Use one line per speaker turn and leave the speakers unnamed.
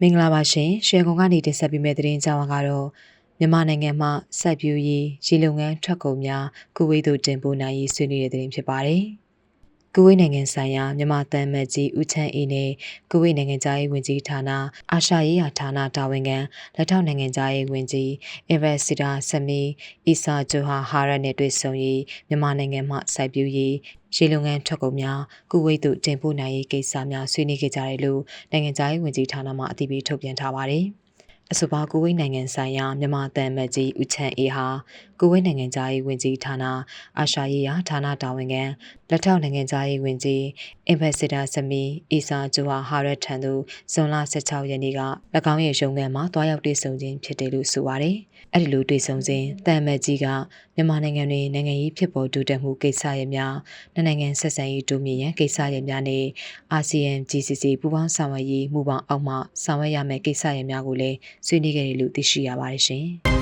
မင်္ဂလာပါရှင်ရှယ်ကွန်ကနေတင်ဆက်ပေးမယ့်သတင်းကြောင်းကတော့မြန်မာနိုင်ငံမှာစိုက်ပျိုးရေးရေလုပ်ငန်းထွက်ကုန်များကုဝေးသို့တင်ပို့နိုင်ရေးဆွေးနွေးတဲ့သတင်းဖြစ်ပါတယ်။ ကုဝေးနိုင်ငံဆိုင်ရာမြန်မာတန်မတ်ကြီးဦးချမ်းအေးနဲ့ကုဝေးနိုင်ငံသားရေးဝန်ကြီးဌာနအာရှရေးရာဌာနတာဝန်ခံလက်ထောက်နိုင်ငံသားရေးဝန်ကြီးအင်ဗက်စတာဆမီအီဆာဂျိုဟာဟာရတ်နဲ့တွေ့ဆုံရေးမြန်မာနိုင်ငံမှာစိုက်ပျိုးရေးရေလုပ်ငန်းထွက်ကုန်များကုဝေးသို့တင်ပို့နိုင်ရေးကိစ္စများဆွေးနွေးခဲ့ကြတယ်လို့နိုင်ငံသားရေးဝန်ကြီးဌာနမှအတည်ပြုထုတ်ပြန်ထားပါတယ်။ အဆိုပါကုဝိတ်နိုင်ငံဆိုင်ရာမြန်မာတန်မတ်ကြီးဦးချမ်းအေးဟာကုဝိတ်နိုင်ငံသားရေးဝန်ကြီးဌာနအာရှရေးရာဌာနတာဝန်ခံလက်ထောက်နိုင်ငံသားရေးဝန်ကြီးအင်ဘက်စစ်တာဆမီအီဆာဂျိုဟာဟာရက်ထံသို့ဇွန်လ16ရက်နေ့က၎င်းရဲ့ရုံးခန်းမှာတွားရောက်တွေ့ဆုံခြင်းဖြစ်တယ်လို့ဆိုပါတယ်။အဲ့ဒီလိုတွေ့ဆုံစဉ်တန်မတ်ကြီးက မြန်မာနိုင်ငံတွင်နိုင်ငံရေးဖြစ်ပေါ်တိုးတက်မှုကိစ္စရပ်များနှစ်နိုင်ငံဆက်ဆံရေးတိုးမြင့်ရန်ကိစ္စရပ်များနဲ့အာဆီယံ GCC ပူးပေါင်းဆောင်ရွက်ရေးမူပေါင်းအောက်မှဆောင်ရွက်ရမယ့်ကိစ္စရပ်များကိုလည်းဆွေးနွေးခဲ့တယ်လို့သိရှိရပါတယ်ရှင်။